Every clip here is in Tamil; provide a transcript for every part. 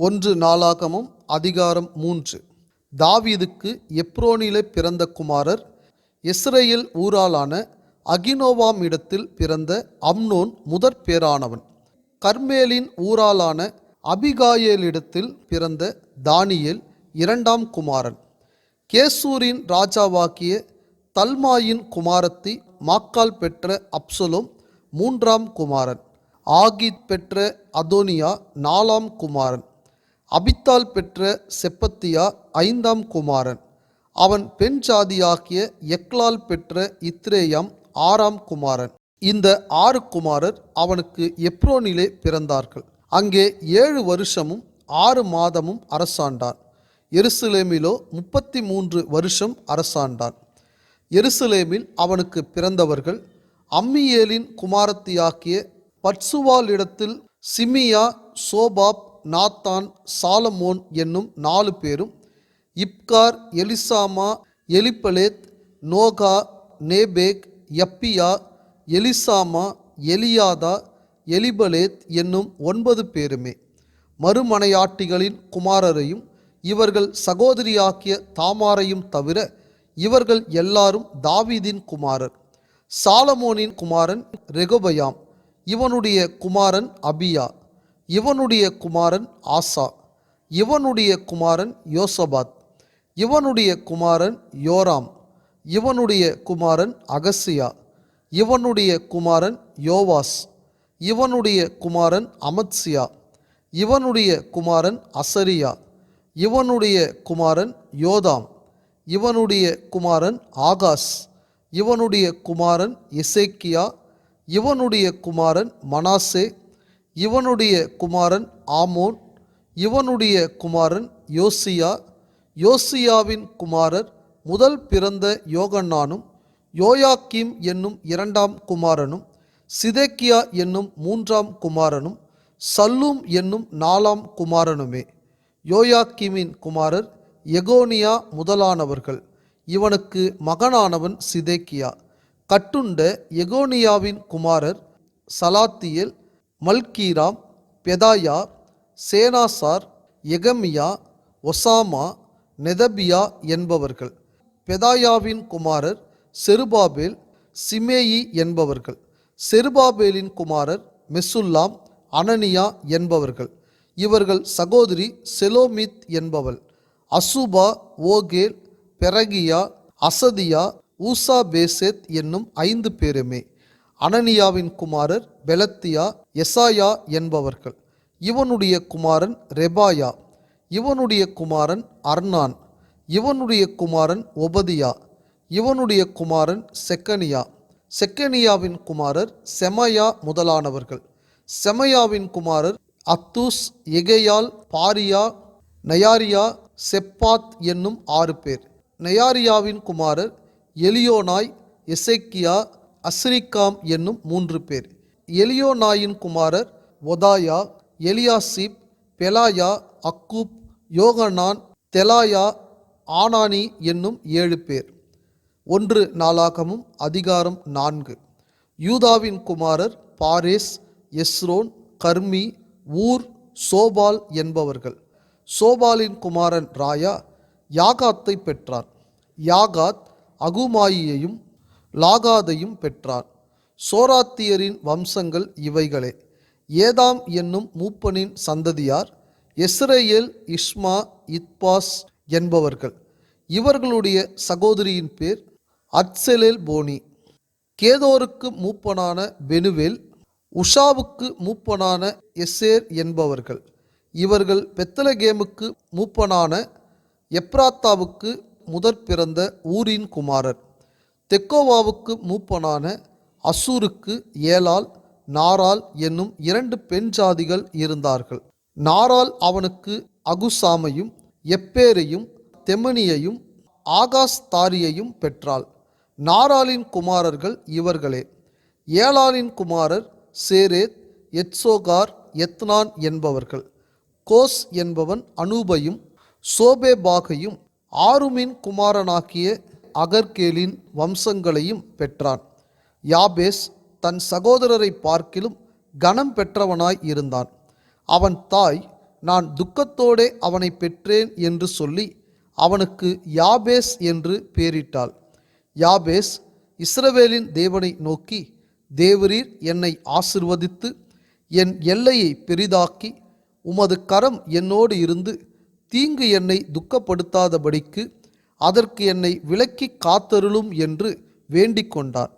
ஒன்று நாளாகமும் அதிகாரம் மூன்று. தாவீதுக்கு எப்ரோனிலே பிறந்த குமாரர் இஸ்ரேல் ஊராளான அகினோவாம் இடத்தில் பிறந்த அம்னோன் முதற் பேரானவன். கர்மேலின் ஊராளான அபிகாயேலிடத்தில் பிறந்த தானியேல் இரண்டாம் குமாரன். கேசூரின் ராஜாவாக்கிய தல்மாயின் குமாரத்தி மாக்கால் பெற்ற அப்சலோம் மூன்றாம் குமாரன். ஆகித் பெற்ற அதோனியா நாலாம் குமாரன். அபித்தால் பெற்ற செப்பத்தியா ஐந்தாம் குமாரன். அவன் பெண் சாதியாகிய எக்லால் பெற்ற இத்ரேயாம் ஆறாம் குமாரன். இந்த ஆறு குமாரர் அவனுக்கு எப்ரோனிலே பிறந்தார்கள். அங்கே ஏழு வருஷமும் ஆறு மாதமும் அரசாண்டான். எருசலேமிலோ முப்பத்தி மூன்று வருஷம் அரசாண்டான். எருசலேமில் அவனுக்கு பிறந்தவர்கள் அம்மியேலின் குமாரத்தியாக்கிய பட்சுவாலிடத்தில் சிமியா சோபாப் நாத்தான் சாலமோன் என்னும் நாலு பேரும் இப்கார் எலிசாமா எலிப்பலேத் நோகா நேபேக் யப்பியா எலிசாமா எலியாதா எலிபலேத் என்னும் ஒன்பது பேருமே. மறுமனையாட்டிகளின் குமாரரையும் இவர்கள் சகோதரியாக்கிய தாமாரையும் தவிர இவர்கள் எல்லாரும் தாவீதின் குமாரர். சாலமோனின் குமாரன் ரெகுபயாம். இவனுடைய குமாரன் அபியா. இவனுடைய குமாரன் ஆசா இவனுடைய குமாரன் யோசபாத் இவனுடைய குமாரன் யோராம் இவனுடைய குமாரன் அகசியா இவனுடைய குமாரன் யோவாஸ் இவனுடைய குமாரன் அமத்சியா இவனுடைய குமாரன் அசரியா இவனுடைய குமாரன் யோதாம் இவனுடைய குமாரன் ஆகாஸ் இவனுடைய குமாரன் இசைக்கியா இவனுடைய குமாரன் மனாசே இவனுடைய குமாரன் ஆமோன் இவனுடைய குமாரன் யோசியா யோசியாவின் குமாரர் முதல் பிறந்த யோகண்ணானும் யோயாக்கிம் என்னும் இரண்டாம் குமாரனும் சிதேக்கியா என்னும் மூன்றாம் குமாரனும் சல்லூம் என்னும் நாலாம் குமாரனுமே. யோயாக்கிமின் குமாரர் எகோனியா முதலானவர்கள். இவனுக்கு மகனானவன் சிதேக்கியா. கட்டுண்ட எகோனியாவின் குமாரர் சலாத்தியேல் மல்கீராம் பெதாயா சேனாசார் எகமியா ஒசாமா நெதபியா என்பவர்கள். பெதாயாவின் குமாரர் செருபாபேல் சிமேயி என்பவர்கள். செருபாபேலின் குமாரர் மெசுல்லாம் அனனியா என்பவர்கள். இவர்கள் சகோதரி செலோமித் என்பவள். அசுபா ஓகேல் பெரகியா அசதியா ஊசா பேசெத் என்னும் ஐந்து பேருமே. அனனியாவின் குமாரர் பெலத்தியா எசாயா என்பவர்கள். இவனுடைய குமாரன் ரெபாயா. இவனுடைய குமாரன் அர்னான். இவனுடைய குமாரன் ஒபதியா. இவனுடைய குமாரன் செக்கனியா. செக்கனியாவின் குமாரர் செமயா முதலானவர்கள். செமயாவின் குமாரர் அத்தூஸ் எகையால் பாரியா நயாரியா செப்பாத் என்னும் ஆறு பேர். நயாரியாவின் குமாரர் எலியோனாய் எசேக்கியா அஸ்ரிகாம் என்னும் மூன்று பேர். எலியோனாயின் குமாரர் ஒதாயா எலியாசிப் பெலாயா அக்கூப் யோகனான் தெலாயா ஆனானி என்னும் ஏழு பேர். ஒன்று நாளாகமும் அதிகாரம் நான்கு. யூதாவின் குமாரர் பாரேஸ் எஸ்ரோன் கர்மி ஊர் சோபால் என்பவர்கள். சோபாலின் குமாரன் ராயா யாகாத்தை பெற்றார். யாகாத் அகுமாயியையும் லாகாதையும் பெற்றார். சோராத்தியரின் வம்சங்கள் இவைகளே. ஏதாம் என்னும் மூப்பனின் சந்ததியார் எஸ்ரேல் இஸ்மா இத்பாஸ் என்பவர்கள். இவர்களுடைய சகோதரியின் பேர் அட்செலேல் போனி. கேதோருக்கு மூப்பனான பெனுவேல் உஷாவுக்கு மூப்பனான எஸ்ஸேர் என்பவர்கள். இவர்கள் பெத்தலகேமுக்கு மூப்பனான எப்ராத்தாவுக்கு முதற் பிறந்த ஊரின் குமாரர். தெக்கோவாவுக்கு மூப்பனான அசூருக்கு ஏலால் நாரால் என்னும் இரண்டு பெண் ஜாதிகள் இருந்தார்கள். நாரால் அவனுக்கு அகுசாமையும் எப்பேரையும் தெமனியையும் ஆகாஸ் தாரியையும் பெற்றாள். நாராலின் குமாரர்கள் இவர்களே. ஏலாலின் குமாரர் சேரேத் எட்சோகார் எத்னான் என்பவர்கள். கோஸ் என்பவன் அனூபையும் சோபேபாகையும் ஆருமின் குமாரனாகிய அகர்கேலின் வம்சங்களையும் பெற்றான். யாபேஸ் தன் சகோதரரை பார்க்கிலும் கனம் பெற்றவனாய் இருந்தான். அவன் தாய் நான் துக்கத்தோடே அவனை பெற்றேன் என்று சொல்லி அவனுக்கு யாபேஸ் என்று பெயரிட்டாள் யாபேஸ் இஸ்ரவேலின் தேவனை நோக்கி தேவரீர் என்னை ஆசிர்வதித்து என் எல்லையை பெரிதாக்கி உமது கரம் என்னோடு இருந்து தீங்கு என்னை துக்கப்படுத்தாதபடிக்கு அதற்கு என்னை விலக்கி காத்தருளும் என்று வேண்டிக் கொண்டார்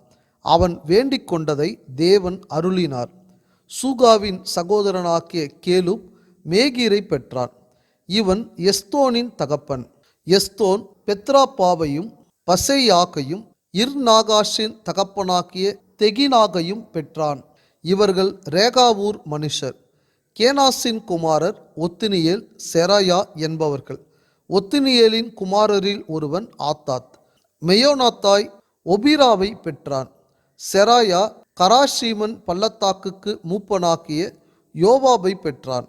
அவன் வேண்டிக் கொண்டதை தேவன் அருளினார். சூகாவின் சகோதரனாகிய கேலும் மேகீரை பெற்றான். இவன் எஸ்தோனின் தகப்பன். எஸ்தோன் பெத்ராப்பாவையும் பசையாக்கையும் இர்நாகாஷின் தகப்பனாகிய தெகினாகையும் பெற்றான். இவர்கள் ரேகாவூர் மனுஷர். கேனாசின் குமாரர் ஒத்தினியேல் செராயா என்பவர்கள். ஒத்தினியலின் குமாரரில் ஒருவன் ஆத்தாத். மெயோனாத்தாய் ஒபிராவை பெற்றான். செராயா கராஷீமன் பள்ளத்தாக்குக்கு மூப்பனாக்கிய யோவாபை பெற்றான்.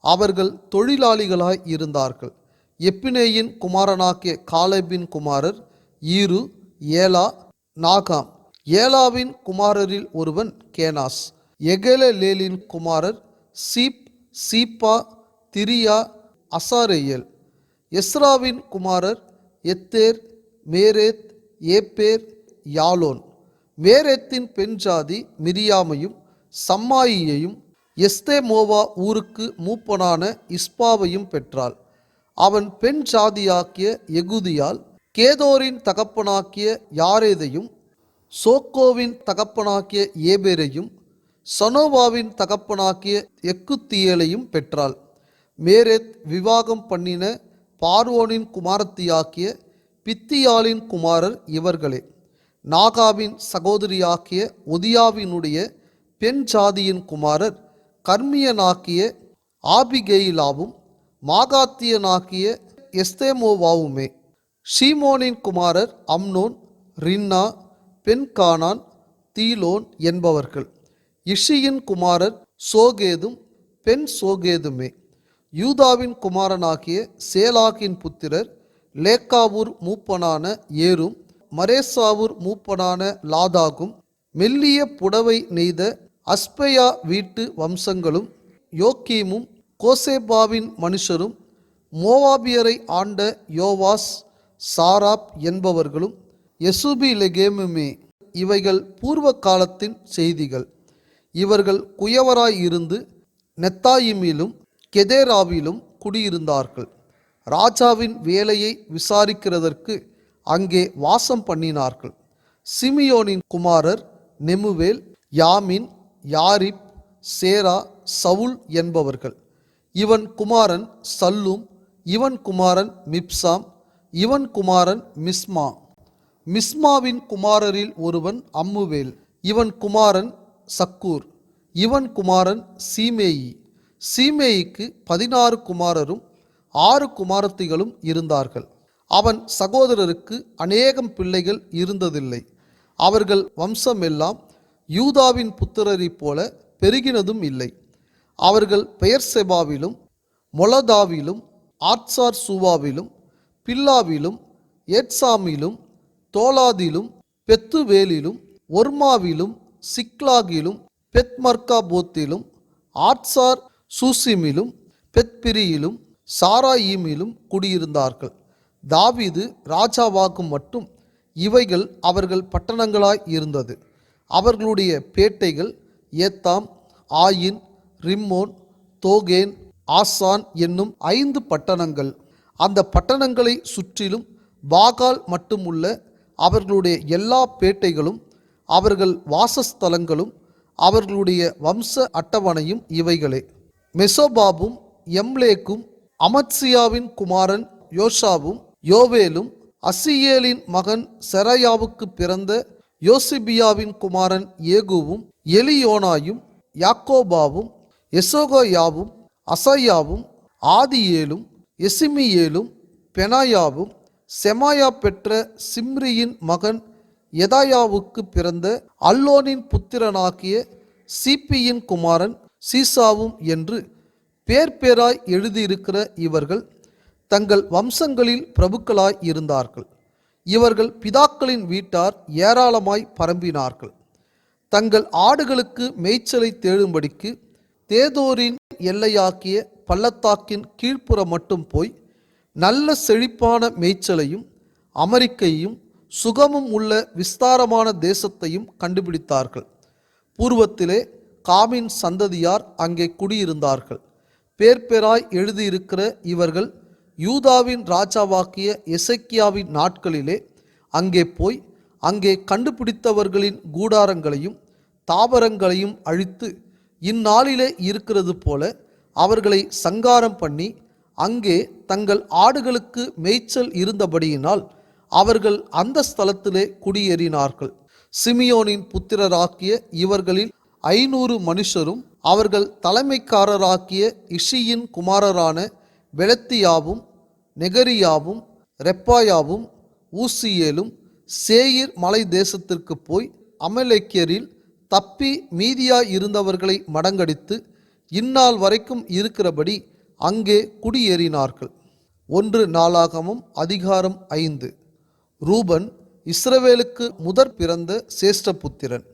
அவர்கள் தொழிலாளிகளாய் இருந்தார்கள். எப்பினேயின் குமாரனாக்கிய காலேபின் குமாரர் ஈரு ஏலா நாகாம். ஏலாவின் குமாரரில் ஒருவன் கேனாஸ். எகெலலேலின் குமாரர் சீப் சீப்பா திரியா அசாரேயல். எஸ்ராவின் குமாரர் எத்தேர் மேரேத் ஏப்பேர் யாலோன். மேரேத்தின் பெண் ஜாதி மிரியாமையும் சம்மாயியையும் எஸ்தேமோவா ஊருக்கு மூப்பனான இஸ்பாவையும் பெற்றாள். அவன் பெண் ஜாதியாக்கிய எகுதியால் கேதோரின் தகப்பனாக்கிய யாரேதையும் சோக்கோவின் தகப்பனாக்கிய ஏபேரையும் சனோவாவின் தகப்பனாக்கிய எக்குத்தியலையும் பெற்றாள். மேரேத் விவாகம் பண்ணின பார்வோனின் குமாரத்தியாக்கிய பித்தியாலின் குமாரர் இவர்களே. நாகாவின் சகோதரியாக்கிய ஒதியாவினுடைய பெண் ஜாதியின் குமாரர் கர்மியனாக்கிய ஆபிகெயிலாவும் மாகாத்தியனாக்கிய எஸ்தேமோவாவுமே. ஷீமோனின் குமாரர் அம்னோன் ரின்னா பெண்கானான் தீலோன் என்பவர்கள். இஷியின் குமாரர் சோகேதும் பெண் சோகேதுமே யூதாவின் குமாரனாகிய சேலாகின் புத்திரர் லேக்காவூர் மூப்பனான ஏரும் மரேசாவூர் மூப்பனான லாதாகும் மெல்லிய புடவை நெய்த அஸ்பயா வீட்டு வம்சங்களும் யோக்கீமும் கோசேபாவின் மனுஷரும் மோவாபியரை ஆண்ட யோவாஸ் சாராப் என்பவர்களும் எசுபி லெகேமுமே இவைகள் பூர்வ காலத்தின் செய்திகள். இவர்கள் குயவராய் இருந்து நெத்தாயிமிலும் கெதேராவிலும் குடியிருந்தார்கள். ராஜாவின் வேலையை விசாரிக்கிறதற்கு அங்கே வாசம் பண்ணினார்கள். சிமியோனின் குமாரர் நெமுவேல் யாமின் யாரிப் சேரா சவுல் என்பவர்கள். இவன் குமாரன் சல்லும் இவன் குமாரன் மிப்சாம் இவன் குமாரன் மிஸ்மா. மிஸ்மாவின் குமாரரில் ஒருவன் அம்முவேல் இவன் குமாரன் சக்கூர் இவன் குமாரன் சீமேயி. சீமேயிக்கு பதினாறு குமாரரும் ஆறு குமாரத்திகளும் இருந்தார்கள். அவன் சகோதரருக்கு அநேகம் பிள்ளைகள் இருந்ததில்லை. அவர்கள் வம்சமெல்லாம் யூதாவின் புத்திரரைப் போல பெருகினதும் இல்லை. அவர்கள் பெயர்செபாவிலும் மொலதாவிலும் ஆட்சார் சூவாவிலும் பில்லாவிலும் ஏட்சாமிலும் தோலாதிலும் பெத்துவேலிலும் ஒர்மாவிலும் சிக்லாகிலும் பெத்மர்காபோத்திலும் ஆட்சார் சூசிமிலும் பெத்பிரியிலும் சாராயீமிலும் குடியிருந்தார்கள். தாவீது ராஜாவாக்கும் மட்டும் இவைகள் அவர்கள் பட்டணங்களாய் இருந்தது. அவர்களுடைய பேட்டைகள் ஏத்தாம் ஆயின் ரிம்மோன் தோகேன் ஆசான் என்னும் ஐந்து பட்டணங்கள். அந்த பட்டணங்களை சுற்றிலும் பாகால் மட்டுமுள்ள அவர்களுடைய எல்லா பேட்டைகளும் அவர்கள் வாசஸ்தலங்களும் அவர்களுடைய வம்ச அட்டவணையும் இவைகளே. மெசோபாபும் எம்லேக்கும் அமத்சியாவின் குமாரன் யோஷாவும் யோவேலும் அசியேலின் மகன் செராயாவுக்கு பிறந்த யோசிபியாவின் குமாரன் ஏகுவும் எலியோனாயும் யாக்கோபாவும் எசோகோயாவும் அசையாவும் ஆதியேலும் எசிமியேலும் பெனாயாவும் செமாயா பெற்ற சிம்ரியின் மகன் எதாயாவுக்கு பிறந்த அல்லோனின் புத்திரனாகிய சிபியின் குமாரன் சீசாவும் என்று பேர் பேராய் எழுதியிருக்கிற இவர்கள் தங்கள் வம்சங்களில் பிரபுக்களாய் இருந்தார்கள். இவர்கள் பிதாக்களின் வீட்டார் ஏராளமாய் பரம்பினார்கள். தங்கள் ஆடுகளுக்கு மேய்ச்சலை தேடும்படிக்கு தேதோரின் எல்லையாக்கிய பள்ளத்தாக்கின் கீழ்ப்புறம் மட்டும் போய் நல்ல செழிப்பான மேய்ச்சலையும் அமெரிக்கையும் சுகமும் உள்ள விஸ்தாரமான தேசத்தையும் கண்டுபிடித்தார்கள். பூர்வத்திலே காமின் சந்ததியார் அங்கே குடியிருந்தார்கள். பேர் பேராய் எழுதியிருக்கிற இவர்கள் யூதாவின் ராஜாவாக்கிய எசக்கியாவின் நாட்களிலே அங்கே போய் அங்கே கண்டுபிடித்தவர்களின் கூடாரங்களையும் தாவரங்களையும் அழித்து இந்நாளிலே இருக்கிறது போல அவர்களை சங்காரம் பண்ணி அங்கே தங்கள் ஆடுகளுக்கு மேய்ச்சல் இருந்தபடியினால் அவர்கள் அந்த ஸ்தலத்திலே குடியேறினார்கள். சிமியோனின் புத்திரராக்கிய இவர்களில் ஐநூறு மனுஷரும் அவர்கள் தலைமைக்காரராக்கிய இஷியின் குமாரரான வெளத்தியாவும் நெகரியாவும் ரெப்பாயாவும் ஊசியேலும் சேயிர் மலை தேசத்திற்கு போய் அமலேக்கியரில் தப்பி மீதியாய் இருந்தவர்களை மடங்கடித்து இந்நாள் வரைக்கும் இருக்கிறபடி அங்கே குடியேறினார்கள். ஒன்று நாளாகமும் அதிகாரம் ஐந்து. ரூபன் இஸ்ரவேலுக்கு முதற் பிறந்த சேஷ்டபுத்திரன்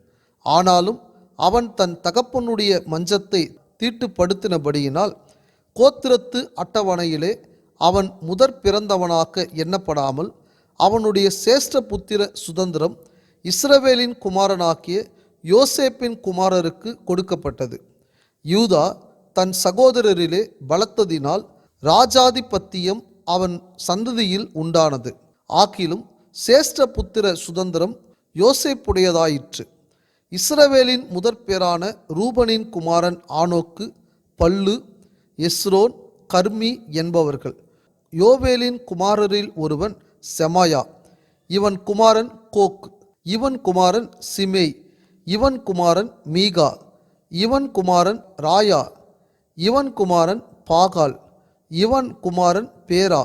ஆனாலும் அவன் தன் தகப்பனுடைய மஞ்சத்தை தீட்டுப்படுத்தினபடியினால் கோத்திரத்து அட்டவணையிலே அவன் முதற் பிறந்தவனாக எண்ணப்படாமல் அவனுடைய சேஷ்ட புத்திர சுதந்திரம் இஸ்ரவேலின் குமாரனாகிய யோசேப்பின் குமாரருக்கு கொடுக்கப்பட்டது. யூதா தன் சகோதரரிலே பலத்ததினால் ராஜாதிபத்தியம் அவன் சந்ததியில் உண்டானது. ஆக்கிலும் சேஷ்ட புத்திர சுதந்திரம் யோசேப்புடையதாயிற்று. இஸ்ரவேலின் முதற்பேரான ரூபனின் குமாரன் ஆனோக்கு பல்லு எஸ்ரோன் கர்மி என்பவர்கள். யோவேலின் குமாரரில் ஒருவன் செமாயா இவன் குமாரன் கோக் இவன் குமாரன் சிமேய் இவன் குமாரன் மீகா இவன் குமாரன் ராயா இவன் குமாரன் பாகால் இவன் குமாரன் பேரா.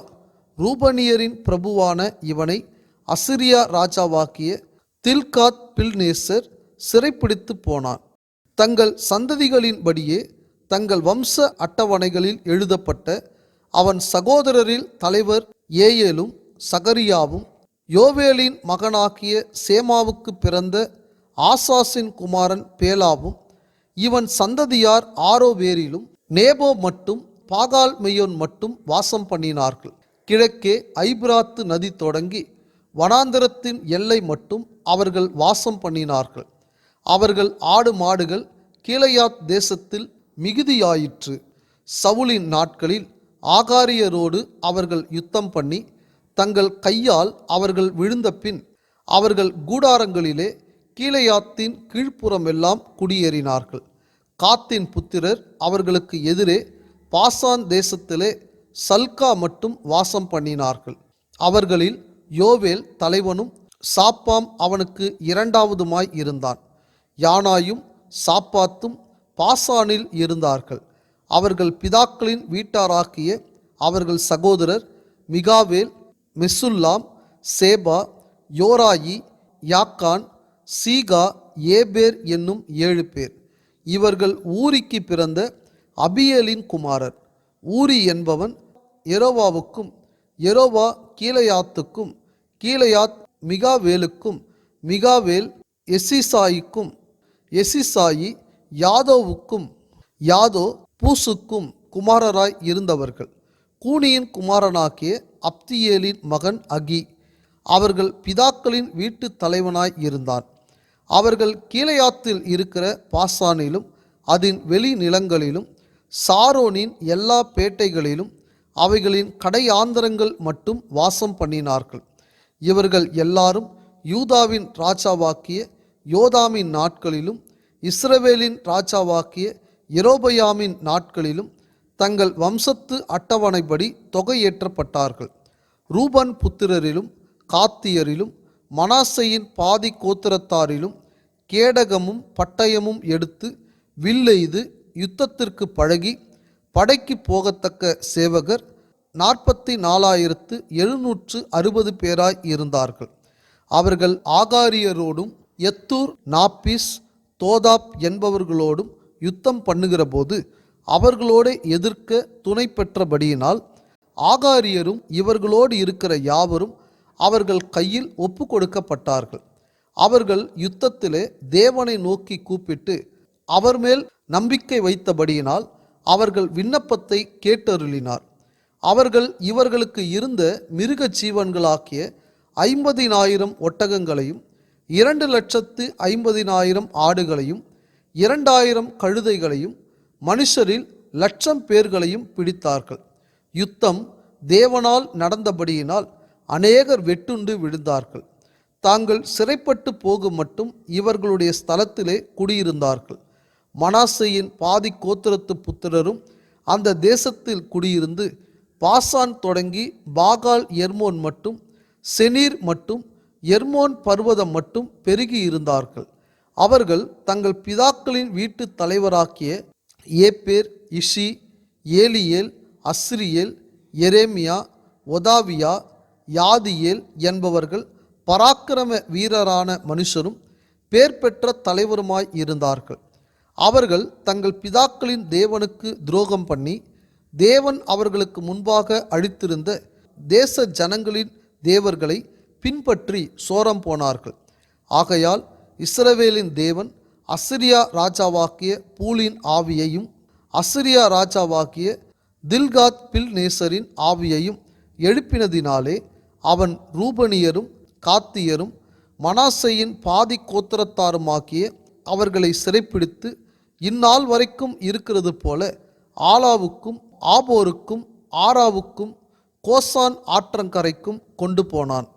ரூபனியரின் பிரபுவான இவனை அசிரியா ராஜாவாக்கிய தில்காத் பில்நேசர் சிறைப்பிடித்து போனான். தங்கள் சந்ததிகளின்படியே தங்கள் வம்ச அட்டவணைகளில் எழுதப்பட்ட அவன் சகோதரரில் தலைவர் ஏயேலும் சகரியாவும் யோவேலின் மகனாகிய சேமாவுக்கு பிறந்த ஆசாசின் குமாரன் பேலாவும் இவன் சந்ததியார் ஆரோவேரிலும் நேபோ மட்டும் பாகால் மெய்யோன் மட்டும் வாசம் பண்ணினார்கள். கிழக்கே ஐபிராத்து நதி தொடங்கி வனாந்தரத்தின் எல்லை மட்டும் அவர்கள் வாசம் பண்ணினார்கள். அவர்கள் ஆடு மாடுகள் கீழையாத் தேசத்தில் மிகுதியாயிற்று. சவுலின் நாட்களில் ஆகாரியரோடு அவர்கள் யுத்தம் பண்ணி தங்கள் கையால் அவர்கள் விழுந்த பின் அவர்கள் கூடாரங்களிலே கீழையாத்தின் கீழ்ப்புறமெல்லாம் குடியேறினார்கள். காத்தின் புத்திரர் அவர்களுக்கு எதிரே பாசான் தேசத்திலே சல்கா மட்டும் வாசம் பண்ணினார்கள். அவர்களில் யோவேல் தலைவனும் சாப்பாம் அவனுக்கு இரண்டாவதுமாய் இருந்தான். யானாயும் சாப்பாத்தும் பாசானில் இருந்தார்கள். அவர்கள் பிதாக்களின் வீட்டாராக்கிய அவர்கள் சகோதரர் மிகாவேல் மெசுல்லாம் சேபா யோராயி யாக்கான் சீகா ஏபேர் என்னும் ஏழு பேர். இவர்கள் ஊரிக்கு பிறந்த அபியலின் குமாரர். ஊரி என்பவன் எரோவாவுக்கும் எரோவா கீழையாத்துக்கும் கீழையாத் மிகாவேலுக்கும் மிகாவேல் எசிசாயிக்கும் எசிசாயி யாதோவுக்கும் யாதோ பூசுக்கும் குமாரராய் இருந்தவர்கள். கூனியின் குமாரனாகிய அப்தியேலின் மகன் அகி அவர்கள் பிதாக்களின் வீட்டு தலைவனாய் இருந்தான். அவர்கள் கீழையாத்தில் இருக்கிற பாசானிலும் அதன் வெளி நிலங்களிலும் சாரோனின் எல்லா பேட்டைகளிலும் அவைகளின் கடையாந்தரங்கள் மட்டும் வாசம் பண்ணினார்கள். இவர்கள் எல்லாரும் யூதாவின் ராஜாவாக்கிய யோதாமின் நாட்களிலும் இஸ்ரவேலின் ராஜாவாக்கிய எரோபயாமின் நாட்களிலும் தங்கள் வம்சத்து அட்டவணைப்படி தொகையேற்றப்பட்டார்கள். ரூபன் புத்திரரிலும் காத்தியரிலும் மனாசையின் பாதி கோத்திரத்தாரிலும் கேடகமும் பட்டயமும் எடுத்து வில்லெய்து யுத்தத்திற்கு பழகி படைக்கு போகத்தக்க சேவகர் நாற்பத்தி நாலாயிரத்து எழுநூற்று அறுபது பேராய் இருந்தார்கள். அவர்கள் ஆகாரியரோடும் எத்தூர் நாப்பிஸ் தோதாப் என்பவர்களோடும் யுத்தம் பண்ணுகிறபோது அவர்களோடு எதிர்க்க துணை பெற்றபடியினால் ஆகாரியரும் இவர்களோடு இருக்கிற யாவரும் அவர்கள் கையில் ஒப்பு கொடுக்கப்பட்டார்கள். அவர்கள் யுத்தத்திலே தேவனை நோக்கி கூப்பிட்டு அவர் மேல் நம்பிக்கை வைத்தபடியினால் அவர்கள் விண்ணப்பத்தை கேட்டருளினார். அவர்கள் இவர்களுக்கு இருந்த மிருக ஜீவன்களாக்கிய ஐம்பதினாயிரம் ஒட்டகங்களையும் இரண்டு லட்சத்து ஐம்பதினாயிரம் ஆடுகளையும் இரண்டாயிரம் கழுதைகளையும் மனுஷரில் லட்சம் பேர்களையும் பிடித்தார்கள். யுத்தம் தேவனால் நடந்தபடியினால் அநேகர் வெட்டுண்டு விழுந்தார்கள். தாங்கள் சிறைப்பட்டு போகும் மட்டும் இவர்களுடைய ஸ்தலத்திலே குடியிருந்தார்கள். மனாசையின் பாதி கோத்திரத்து புத்திரரும் அந்த தேசத்தில் குடியிருந்து பாசான் தொடங்கி பாகால் எர்மோன் மட்டும் செனீர் மட்டும் எர்மோன் பர்வதம் மட்டும் பெருகி இருந்தார்கள். அவர்கள் தங்கள் பிதாக்களின் வீட்டு தலைவராக்கிய ஏப்பேர் இஷி ஏலியேல் அஸ்ரியேல் எரேமியா ஒதாவியா யாதியேல் என்பவர்கள் பராக்கிரம வீரரான மனுஷரும் பேர் பெற்ற தலைவருமாய் இருந்தார்கள். அவர்கள் தங்கள் பிதாக்களின் தேவனுக்கு துரோகம் பண்ணி தேவன் அவர்களுக்கு முன்பாக அழித்திருந்த தேச ஜனங்களின் தேவர்களை பின்பற்றி சோரம் போனார்கள். ஆகையால் இஸ்ரவேலின் தேவன் அசிரியா ராஜாவாக்கிய பூலின் ஆவியையும் அசிரியா ராஜாவாக்கிய தில்காத் பில் நேசரின் ஆவியையும் எழுப்பினதினாலே அவன் ரூபனியரும் காத்தியரும் மனாசையின் பாதி கோத்திரத்தாருமாக்கிய அவர்களை சிறைப்பிடித்து இந்நாள் வரைக்கும் இருக்கிறது போல ஆலாவுக்கும் ஆபோருக்கும் ஆராவுக்கும் கோசான் ஆற்றங்கரைக்கும் கொண்டு போனான்.